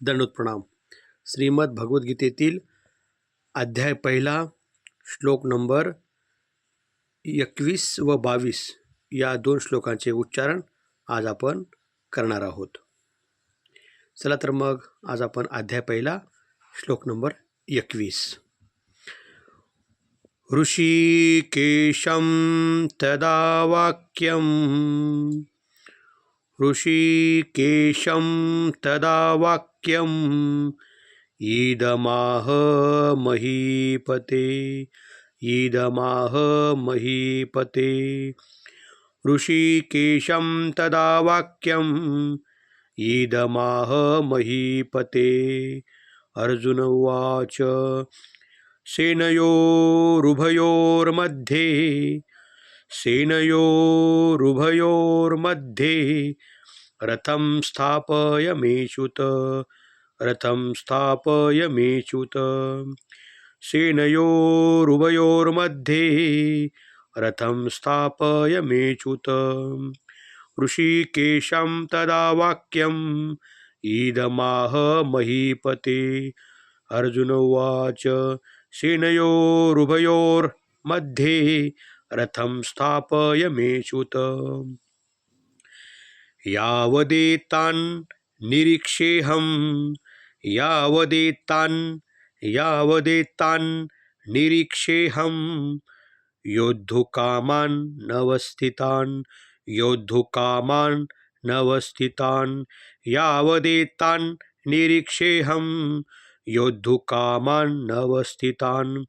दंडोत प्रणाम श्रीमद भगवद्गीतेतील अध्याय पहिला श्लोक नंबर एकवीस व बावीस या दोन श्लोकांचे उच्चारण आज आपण करणार आहोत. चला तर मग आज आपण अध्याय पहिला श्लोक नंबर एकवीस. ऋषिकेशं तदा वाक्यम् ऋषिकेशं तदा वाक्यम्। ईदमाह महीपते। ईदमाह महीपते। ऋषिकेशं तदा वाक्यम्। ईदमाह महीपते। अर्जुन उवाच सेनयोरुभयोर्मध्ये। सेनयोरुभयोर्मध्ये रथं स्थापय मेच्युत रथं स्थापय मेच्युत सेनयोरुभयोर्मध्ये रथं स्थापय मेच्युत ऋषिकेशं तदा वाक्यम् ईदमाह महीपते अर्जुन उवाच, सेनयोरुभयोर्मध्ये रथं स्थापय मेच्युत यावदेतान् निरीक्षेऽहं यावदेतान् यावदेतान् निरीक्षेऽहं योद्धुकामान् नवस्थितान् योद्धुकामान् नवस्थितान्। यावदेतान् निरीक्षेऽहं योद्धुकामान् नवस्थितान्।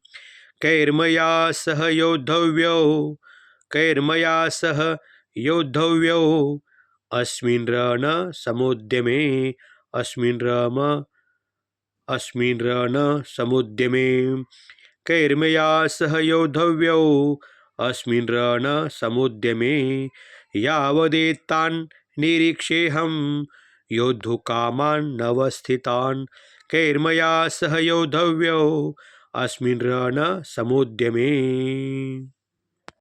कैर्मया सह योद्धव्यो, कैर्मया सह योद्धव्यो। अस्मिन् रण समुद्यमे, अस्मिन् रम, अस्मिन् रण समुद्यमे। कैर्मया सह योद्धव्यो अस्मिन् रण समुद्यमे। यावदेतान् निरीक्षेऽहं, योद्धुकामान् नवस्थितान्। कैर्मया सह योद्धव्यो अस्मिन् रण समुद्यमे।